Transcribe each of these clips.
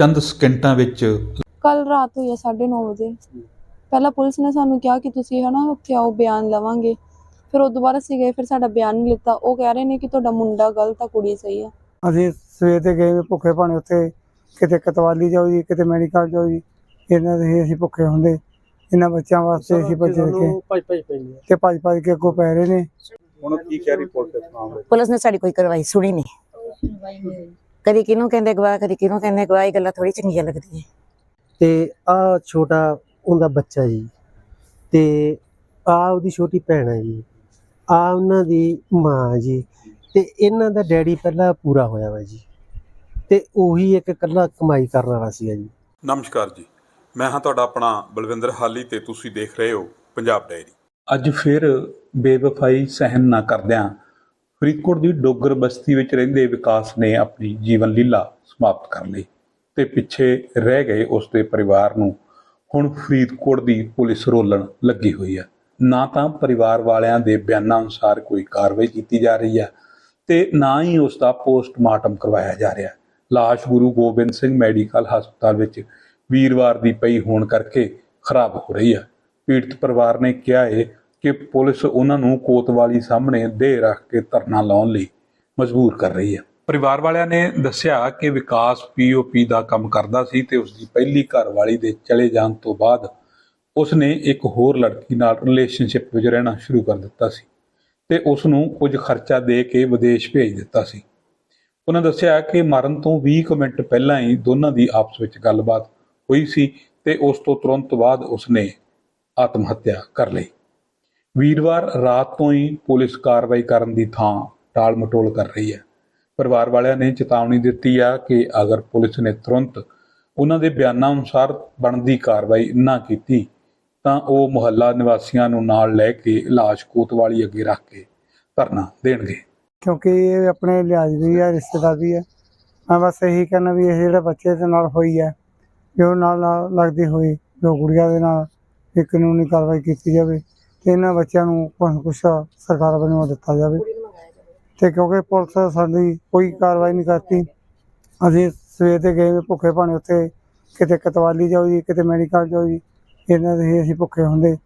ਚੰਦ ਸਕਿੰਟਾਂ ਵਿੱਚ ਕੱਲ ਰਾਤ ਹੋਈ ਹੈ 9:30 ਵਜੇ। ਪਹਿਲਾਂ ਪੁਲਿਸ ਨੇ ਸਾਨੂੰ ਕਿਹਾ ਕਿ ਤੁਸੀਂ ਹਨਾ ਉੱਥੇ ਆਓ ਬਿਆਨ ਲਵਾਂਗੇ। ਫਿਰ ਉਹ ਦੁਬਾਰਾ ਅਸੀਂ ਗਏ ਫਿਰ ਸਾਡਾ ਬਿਆਨ ਨਹੀਂ ਲਿੱਤਾ। ਉਹ ਕਹਿ ਰਹੇ ਨੇ ਕਿ ਤੁਹਾਡਾ ਮੁੰਡਾ ਗਲਤ ਆ ਕੁੜੀ ਸਹੀ ਆ। ਅਸੀਂ ਸਵੇਰ ਤੇ ਗਏ ਭੁੱਖੇ ਭਾਣੇ ਉੱਥੇ ਕਿਤੇ ਕਤਵਾਲੀ ਜਾਓ ਜੀ ਕਿਤੇ ਮੈਡੀਕਲ ਜਾਓ ਜੀ। ਇਹਨਾਂ ਦੇ ਅਸੀਂ ਭੁੱਖੇ ਹੁੰਦੇ। ਇਹਨਾਂ ਬੱਚਿਆਂ ਵਾਸਤੇ ਅਸੀਂ ਭੱਜ ਕੇ ਭੱਜ ਭੱਜ ਪੈਂਦੀ ਹੈ ਤੇ ਭੱਜ ਭੱਜ ਕੇ ਅੱਗੋਂ ਪੈ ਰਹੇ ਨੇ। ਹੁਣ ਕੀ ਕਹਿ ਰਿਪੋਰਟ ਦੇ ਮਾਮਲੇ ਪੁਲਿਸ ਨੇ ਸਾਡੀ ਕੋਈ ਕਾਰਵਾਈ ਸੁਣੀ ਨਹੀਂ। ਕਦੀ ਕਿਹਨੂੰ ਕਹਿੰਦੇ ਗਵਾਹ ਕਦੀ ਕਿਹਨੂੰ ਕਹਿੰਦੇ ਗਵਾਹ ਇਹ ਗੱਲਾਂ ਥੋੜੀ ਚੰਗੀਆਂ ਲੱਗਦੀਆਂ। ਤੇ ਆ ਛੋਟਾ ਉਹਦਾ ਬੱਚਾ ਜੀ ਤੇ ਆ ਉਹਦੀ ਛੋਟੀ ਭੈਣ ਹੈ ਜੀ ਆ ਉਹਨਾਂ ਦੀ ਮਾਂ ਜੀ ਤੇ ਇਹਨਾਂ ਦਾ ਡੈਡੀ ਪਹਿਲਾਂ ਪੂਰਾ ਹੋਇਆ ਵਾ ਜੀ ਤੇ ਉਹੀ ਇੱਕ ਇਕੱਲਾ ਕਮਾਈ ਕਰਨ ਵਾਲਾ ਸੀਗਾ ਜੀ। ਨਮਸਕਾਰ ਜੀ ਮੈਂ ਹਾਂ ਤੁਹਾਡਾ ਆਪਣਾ ਬਲਵਿੰਦਰ ਹਾਲੀ ਤੇ ਤੁਸੀਂ ਦੇਖ ਰਹੇ ਹੋ ਪੰਜਾਬ ਡਾਇਰੀ। ਅੱਜ ਫਿਰ ਬੇਵਫਾਈ ਸਹਿਨ ਨਾ ਕਰਦਿਆਂ ਫਰੀਦਕੋਟ ਦੀ ਡੋਗਰ ਬਸਤੀ ਵਿੱਚ ਰਹਿੰਦੇ ਵਿਕਾਸ ਨੇ ਆਪਣੀ ਜੀਵਨ ਲੀਲਾ ਸਮਾਪਤ ਕਰ ਲਈ ਤੇ ਪਿੱਛੇ ਰਹਿ ਗਏ ਉਸ ਦੇ ਪਰਿਵਾਰ ਨੂੰ। ਹੁਣ ਫਰੀਦਕੋਟ ਦੀ ਪੁਲਿਸ ਰੋਲਣ ਲੱਗੀ ਹੋਈ ਹੈ। ਨਾ ਤਾਂ ਪਰਿਵਾਰ ਵਾਲਿਆਂ ਦੇ ਬਿਆਨਾਂ ਅਨੁਸਾਰ ਕੋਈ ਕਾਰਵਾਈ ਕੀਤੀ ਜਾ ਰਹੀ ਹੈ ਤੇ ਨਾ ਹੀ ਉਸ ਦਾ ਪੋਸਟਮਾਰਟਮ ਕਰਵਾਇਆ ਜਾ ਰਿਹਾ ਲਾਸ਼ ਗੁਰੂ ਗੋਬਿੰਦ ਸਿੰਘ ਮੈਡੀਕਲ ਹਸਪਤਾਲ ਵਿੱਚ ਵੀਰਵਾਰ ਦੀ ਪਈ ਹੋਣ ਕਰਕੇ ਖਰਾਬ ਹੋ ਰਹੀ ਹੈ। ਪੀੜਤ ਪਰਿਵਾਰ ਨੇ ਕਿਹਾ ਹੈ ਕਿ ਪੁਲਿਸ ਉਹਨਾਂ ਨੂੰ ਕੋਤਵਾਲੀ ਸਾਹਮਣੇ ਦੇ ਰੱਖ ਕੇ ਧਰਨਾ ਲਾਉਣ ਲਈ ਮਜਬੂਰ ਕਰ ਰਹੀ ਹੈ। ਪਰਿਵਾਰ ਵਾਲਿਆਂ ਨੇ ਦੱਸਿਆ ਕਿ ਵਿਕਾਸ ਪੀਓਪੀ ਦਾ ਕੰਮ ਕਰਦਾ ਸੀ ਤੇ ਉਸ ਦੀ ਪਹਿਲੀ ਘਰਵਾਲੀ ਦੇ ਚਲੇ ਜਾਣ ਤੋਂ ਬਾਅਦ ਉਸ ਨੇ ਇੱਕ ਹੋਰ ਲੜਕੀ ਨਾਲ ਰਿਲੇਸ਼ਨਸ਼ਿਪ ਵਿੱਚ ਰਹਿਣਾ ਸ਼ੁਰੂ ਕਰ ਦਿੱਤਾ ਸੀ ਤੇ ਉਸ ਨੂੰ ਕੁਝ ਖਰਚਾ ਦੇ ਕੇ ਵਿਦੇਸ਼ ਭੇਜ ਦਿੱਤਾ ਸੀ। ਉਹਨਾਂ ਦੱਸਿਆ ਕਿ ਮਰਨ ਤੋਂ 20 ਕੁ ਮਿੰਟ ਪਹਿਲਾਂ ਹੀ ਦੋਨਾਂ ਦੀ ਆਪਸ ਵਿੱਚ ਗੱਲਬਾਤ ਹੋਈ ਸੀ ਤੇ ਉਸ ਤੋਂ ਤੁਰੰਤ ਬਾਅਦ ਉਸਨੇ ਆਤਮ ਹੱਤਿਆ ਕਰ ਲਈ। ਵੀਰਵਾਰ ਰਾਤ ਤੋਂ ਹੀ ਪੁਲਿਸ ਕਾਰਵਾਈ ਕਰਨ ਦੀ ਥਾਂ ਟਾਲ ਮਟੋਲ ਕਰ ਰਹੀ ਹੈ। ਪਰਿਵਾਰ ਵਾਲਿਆਂ ਨੇ ਚੇਤਾਵਨੀ ਦਿੱਤੀ ਆ ਕਿ ਅਗਰ ਪੁਲਿਸ ਨੇ ਤੁਰੰਤ ਉਹਨਾਂ ਦੇ ਬਿਆਨਾਂ ਅਨੁਸਾਰ ਬਣਦੀ ਕਾਰਵਾਈ ਨਾ ਕੀਤੀ, ਤਾਂ ਉਹ ਮੁਹੱਲਾ ਨਿਵਾਸੀਆਂ ਨੂੰ ਨਾਲ ਲੈ ਕੇ ਲਾਸ਼ ਕੋਤਵਾਲੀ ਅੱਗੇ ਰੱਖ ਕੇ ਧਰਨਾ ਦੇਣਗੇ। ਕਿਉਂਕਿ ਇਹ ਆਪਣੇ ਲਿਹਾਜ਼ ਵੀ ਹੈ ਰਿਸ਼ਤੇਦਾਰ ਵੀ ਹੈ ਮੈਂ ਬਸ ਇਹੀ ਕਹਿਣਾ ਵੀ ਇਹ ਜਿਹੜਾ ਬੱਚੇ ਦੇ ਨਾਲ ਹੋਈ ਹੈ ਜੋ ਨਾਲ ਨਾਲ ਲੱਗਦੀ ਹੋਈ ਜੋ ਗੁੜੀਆ ਦੇ ਨਾਲ ਇਹ ਕਾਨੂੰਨੀ ਕਾਰਵਾਈ ਕੀਤੀ ਜਾਵੇ। ਤੇ ਇਹਨਾਂ ਬੱਚਿਆਂ ਨੂੰ ਨਾ ਕੁਛ ਸਰਕਾਰ ਵੱਲੋਂ ਦਿੱਤਾ ਜਾਵੇ। ਤੇ ਕਿਉਂਕਿ ਪੁਲਿਸ ਸਾਡੀ ਕੋਈ ਕਾਰਵਾਈ ਨਹੀਂ ਕਰਦੀ। ਅਸੀਂ ਸਵੇਰ ਤੇ ਗਏ ਵੀ ਭੁੱਖੇ ਭਾਣੇ ਉੱਥੇ ਕਿਤੇ ਕਤਵਾਲੀ ਜਾਓ ਜੀ ਕਿਤੇ ਮੈਡੀਕਲ ਜਾਓ ਜੀ ਇਹਨਾਂ ਦੇ ਅਸੀਂ ਭੁੱਖੇ ਹੁੰਦੇ।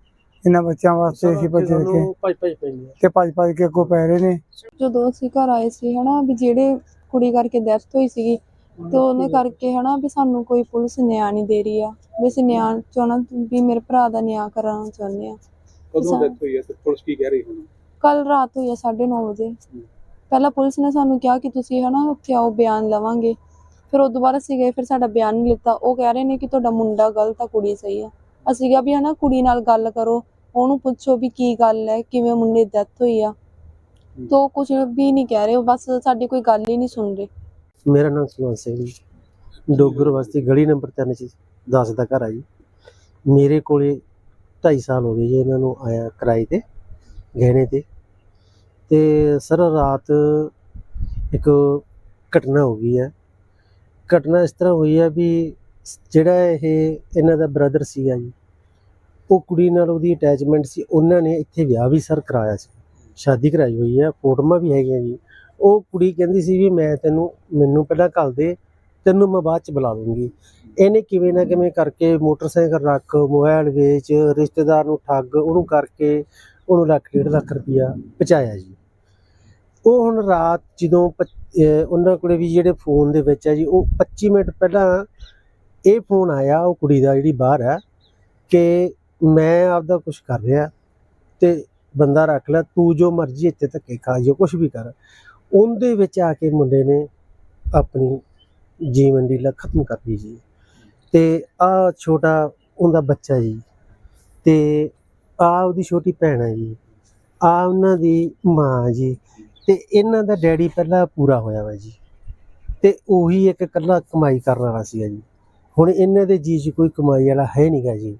ਇਹਨਾਂ ਬੱਚਿਆਂ ਵਾਸਤੇ ਅਸੀਂ ਭੱਜ ਕੇ ਭੱਜ ਭੱਜ ਪੈਂਦੀ ਹੈ। ਤੇ ਭੱਜ ਭੱਜ ਕੇ ਅੱਗੋਂ ਪੈ ਰਹੇ ਨੇ। ਜਦੋਂ ਅਸੀਂ ਘਰ ਆਏ ਸੀ ਹਨਾ ਵੀ ਜਿਹੜੇ ਕੁੜੀ ਕਰਕੇ ਡੈਥ ਹੋਈ ਸੀਗੀ ਤੇ ਉਹਨੇ ਕਰਕੇ ਹਨਾ ਵੀ ਸਾਨੂੰ ਕੋਈ ਪੁਲਿਸ ਨਿਆਂ ਨਹੀਂ ਦੇ ਰਹੀ ਆ। ਵੀ ਅਸੀਂ ਨਿਆਂ ਚਾਹਣਾ ਵੀ ਮੇਰੇ ਭਰਾ ਦਾ ਨਿਆਂ ਕਰਾਉਣਾ ਚਾਹੁੰਦੇ ਆ ਕਦੋਂ। ਡੈਥ ਹੋਈ ਹੈ? ਤੇ ਪੁਲਿਸ ਕੀ ਕਹਿ ਰਹੀ ਹੁਣ ਕੱਲ ਰਾਤ ਹੋਈ ਹੈ 9:30 ਵਜੇ। ਪਹਿਲਾਂ ਪੁਲਿਸ ਨੇ ਸਾਨੂੰ ਕਿਹਾ ਕਿ ਤੁਸੀਂ ਹਨਾ ਉੱਥੇ ਆਓ ਬਿਆਨ ਲਵਾਂਗੇ। ਫਿਰ ਉਹ ਦੁਬਾਰਾ ਅਸੀਂ ਗਏ ਫਿਰ ਸਾਡਾ ਬਿਆਨ ਨਹੀਂ ਲਿੱਤਾ। ਉਹ ਕਹਿ ਰਹੇ ਨੇ ਕਿ ਤੁਹਾਡਾ ਮੁੰਡਾ ਗਲਤ ਆ ਕੁੜੀ ਸਹੀ ਆ। ਅਸੀਂ ਕਿਹਾ ਵੀ ਹਨਾ ਕੁੜੀ ਨਾਲ ਗੱਲ ਕਰੋ ਉਹਨੂੰ ਪੁੱਛੋ ਵੀ ਕੀ ਗੱਲ ਹੈ ਕਿਵੇਂ ਮੁੰਡੇ ਦੀ ਡੈਥ ਹੋਈ ਆ। ਤੋ ਕੁਝ ਵੀ ਨਹੀਂ ਕਹਿ ਰਹੇ ਉਹ ਬਸ ਸਾਡੀ ਕੋਈ ਗੱਲ ਹੀ ਨਹੀਂ ਸੁਣ ਰਹੇ। ਮੇਰਾ ਨਾਮ ਸੁਮਨ ਸਿੰਘ ਜੀ। ਡੋਗਰ ਬਸਤੀ ਗਲੀ ਨੰਬਰ 3 ਚ 10 ਦਾ ਘਰ ਆ ਜੀ। ਮੇਰੇ ਕੋਲੇ 2.5 ਸਾਲ ਹੋ ਗਏ ਜੀ ਇਹਨਾਂ ਨੂੰ ਆਇਆ ਕਿਰਾਏ ਤੇ, ਗਹਿਣੇ ਤੇ। ਤੇ ਸਰ ਰਾਤ ਇੱਕ ਘਟਨਾ ਹੋ ਗਈ ਹੈ। ਘਟਨਾ ਇਸ ਤਰ੍ਹਾਂ ਹੋਈ ਹੈ ਵੀ ਜਿਹੜਾ ਇਹ ਇਹਨਾਂ ਦਾ ਬ੍ਰਦਰ ਸੀਗਾ ਜੀ, ਉਹ ਕੁੜੀ ਨਾਲ ਉਹਦੀ ਅਟੈਚਮੈਂਟ ਸੀ। ਉਹਨਾਂ ਨੇ ਇੱਥੇ ਵਿਆਹ ਵੀ ਸਰ ਕਰਾਇਆ ਸੀ। ਸ਼ਾਦੀ ਕਰਾਈ ਹੋਈ ਹੈ, ਫੋਟੋਆਂ ਵੀ ਹੈਗੀਆਂ ਜੀ। ਉਹ ਕੁੜੀ ਕਹਿੰਦੀ ਸੀ ਵੀ ਮੈਂ ਤੈਨੂੰ, ਮੈਨੂੰ ਪਹਿਲਾਂ ਘੱਲ ਦੇ। ਤੈਨੂੰ ਮੈਂ ਬਾਅਦ ਚ ਬੁਲਾ ਲੂੰਗੀ। ਇਹਨੇ ਕਿਵੇਂ ਨਾ ਕਿਵੇਂ ਕਰਕੇ ਮੋਟਰਸਾਈਕਲ ਰੱਖ ਮੋਬਾਈਲ ਵੇਚ, ਰਿਸ਼ਤੇਦਾਰ ਨੂੰ ਠੱਗ, ਉਹਨੂੰ ਕਰਕੇ ਉਹਨੂੰ ਲੱਖ, ਡੇਢ ਲੱਖ ਰੁਪਇਆ ਪਹੁੰਚਾਇਆ ਜੀ। ਉਹ ਹੁਣ ਰਾਤ ਜਦੋਂ ਪੱਚ- ਉਹਨਾਂ ਕੋਲੇ ਵੀ ਜਿਹੜੇ ਫੋਨ ਦੇ ਵਿੱਚ ਹੈ ਜੀ, ਉਹ 25 ਮਿੰਟ ਪਹਿਲਾਂ ਇਹ ਫੋਨ ਆਇਆ, ਉਹ ਕੁੜੀ ਦਾ ਜਿਹੜੀ ਬਾਹਰ ਹੈ ਕਿ ਮੈਂ ਆਪਦਾ ਕੁਝ ਕਰ ਰਿਹਾ ਤੇ ਬੰਦਾ ਰੱਖ ਲੈ, ਤੂੰ ਜੋ ਮਰਜ਼ੀ ਇੱਥੇ ਧੱਕੇ ਖਾ, ਜੋ ਕੁਝ ਵੀ ਕਰ। ਉਹਦੇ ਵਿੱਚ ਆ ਕੇ ਮੁੰਡੇ ਨੇ ਆਪਣੀ ਜੀਵਨ ਦੀ ਲੱਖ ਖਤਮ ਕਰ ਲਈ ਜੀ। ਤੇ ਆ ਛੋਟਾ ਉਹਦਾ ਬੱਚਾ ਜੀ। ਤੇ ਆ ਉਹਦੀ ਛੋਟੀ ਭੈਣ ਹੈ ਜੀ। ਆ ਉਹਨਾਂ ਦੀ ਮਾਂ ਜੀ। ਤੇ ਇਹਨਾਂ ਦਾ ਡੈਡੀ ਪਹਿਲਾਂ ਪੂਰਾ ਹੋਇਆ ਵਾ ਜੀ। ਤੇ ਉਹੀ ਇੱਕ ਇਕੱਲਾ ਕਮਾਈ ਕਰਨ ਵਾਲਾ ਸੀਗਾ ਜੀ। ਹੁਣ ਇਹਨਾਂ ਦੇ ਜੀ 'ਚ ਕੋਈ ਕਮਾਈ ਵਾਲਾ ਹੈ ਨਹੀਂਗਾ ਜੀ।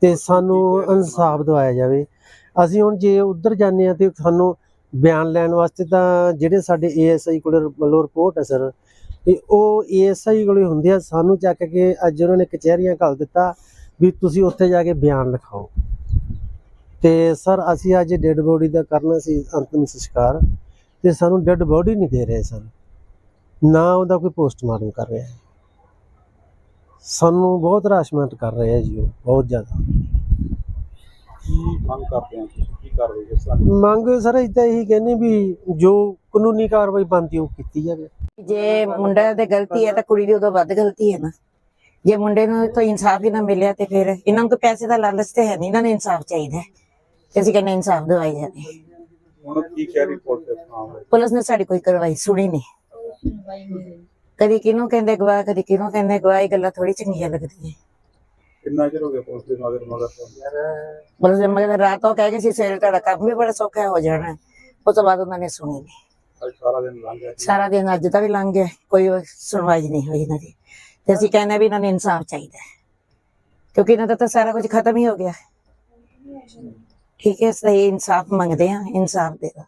ਤੇ ਸਾਨੂੰ ਇਨਸਾਫ ਦਿਵਾਇਆ ਜਾਵੇ। ਅਸੀਂ ਹੁਣ ਜੇ ਉੱਧਰ ਜਾਂਦੇ ਆ ਤੇ ਸਾਨੂੰ ਬਿਆਨ ਲੈਣ ਵਾਸਤੇ ਤਾਂ ਜਿਹੜੇ ਸਾਡੇ ਏਐਸਆਈ ਕੋਲ ਵੱਲੋਂ ਰਿਪੋਰਟ ਹੈ ਸਰ ਤੇ ਉਹ ਏਐਸਆਈ ਕੋਲੇ ਹੁੰਦੇ ਆ ਸਾਨੂੰ ਚੱਕ ਕੇ ਅੱਜ ਉਹਨਾਂ ਨੇ ਕਚਹਿਰੀਆਂ ਘੱਲ ਦਿੱਤਾ ਵੀ ਤੁਸੀਂ ਉੱਥੇ ਜਾ ਕੇ ਬਿਆਨ ਲਿਖਾਓ। ਤੇ ਸਰ ਅਸੀਂ ਅੱਜ ਡੈੱਡ ਬੋਡੀ ਦਾ ਕਰਨਾ ਸੀ ਅੰਤਿਮ ਸੰਸਕਾਰ ਤੇ ਸਾਨੂੰ ਡੈੱਡ ਬੋਡੀ ਨਹੀਂ ਦੇ ਰਹੇ ਸਰ ਨਾ ਉਹਦਾ ਕੋਈ ਪੋਸਟਮਾਰਟਮ ਕਰ ਰਿਹਾ। ਹੈ ਸਾਨੂੰ ਬਹੁਤ ਹਰਾਸਮੈਂਟ ਕਰ ਰਹੇ ਆ ਜੀ ਉਹ ਬਹੁਤ ਜ਼ਿਆਦਾ। ਕੀ ਮੰਗ ਕਰਦੇ ਆ ਤੁਸੀਂ? ਕੀ ਕਰਦੇ ਹੋ ਸਾਨੂੰ ਮੰਗ ਸਰ ਇਦਾਂ ਇਹੀ ਕਹਿੰਦੇ ਵੀ ਜੋ ਕਾਨੂੰਨੀ ਕਾਰਵਾਈ ਬਣਦੀ ਉਹ ਕੀਤੀ ਜਾਵੇ। ਜੇ ਮੁੰਡਾ ਦੇ ਗਲਤੀ ਹੈ ਤਾਂ ਕੁੜੀ ਦੀ ਉਦੋਂ ਵੱਧ ਗਲਤੀ ਹੈ ਨਾ। ਜੇ ਮੁੰਡੇ ਨੂੰ ਤੋਂ ਇਨਸਾਫ ਹੀ ਨਾ ਮਿਲਿਆ ਤੇ ਫਿਰ ਇਹਨਾਂ ਨੂੰ ਪੈਸੇ ਦਾ ਲਾਲਚ ਤੇ ਹੈ ਨਹੀਂ ਇਹਨਾਂ ਨੂੰ ਇਨਸਾਫ ਚਾਹੀਦਾ ਤੇ ਅਸੀਂ ਕਹਿੰਦੇ ਇਨਸਾਫ ਦਿਵਾਈ ਜਾਵੇ। ਹੁਣ ਕੀ ਕਹਿ ਰਹੀ ਪੁਲਿਸ ਨੇ ਸਾਡੀ ਕੋਈ ਕਾਰਵਾਈ ਸੁਣੀ ਨਹੀਂ। ਕਦੀ ਕਿਹਨੂੰ ਕਹਿੰਦੇ ਗਵਾਹ ਕਦੀ ਕਿਹਨੂੰ ਕਹਿੰਦੇ ਗਵਾਹ ਇਹ ਗੱਲਾਂ ਥੋੜੀ ਚੰਗੀਆਂ ਲੱਗਦੀਆਂ। ਕਿੰਨਾ ਚਿਰ ਹੋ ਗਿਆ ਪੁਲਿਸ ਦੇ ਮਗਰ ਮਗਰ ਪੁਲਿਸ ਦੇ ਮਗਰ ਰਾਤ ਕਹਿ ਕੇ ਸੀ ਸਵੇਰੇ ਤੁਹਾਡਾ ਕੰਮ ਵੀ ਬੜਾ ਸੌਖਾ ਹੋ ਜਾਣਾ। ਉਸ ਤੋਂ ਬਾਅਦ ਉਹਨਾਂ ਨੇ ਸੁਣੀ ਨਹੀਂ। ਅੱਜ ਸਾਰਾ ਦਿਨ ਲੰਘ ਗਿਆ ਸਾਰਾ ਦਿਨ ਅੱਜ ਦਾ ਵੀ ਲੰਘ ਗਿਆ, ਕੋਈ ਸੁਣਵਾਈ ਨਹੀਂ ਹੋਈ ਇਹਨਾਂ ਦੀ। ਤੇ ਅਸੀਂ ਕਹਿੰਦੇ ਹਾਂ ਵੀ ਇਹਨਾਂ ਨੂੰ ਇਨਸਾਫ ਚਾਹੀਦਾ ਹੈ। ਕਿਉਂਕਿ ਇਹਨਾਂ ਦਾ ਤਾਂ ਸਾਰਾ ਕੁਝ ਖਤਮ ਹੀ ਹੋ ਗਿਆ। ਠੀਕ ਹੈ ਸਹੀ ਇਨਸਾਫ ਮੰਗਦੇ ਆ ਇਨਸਾਫ ਦੇ ਦਿਓ।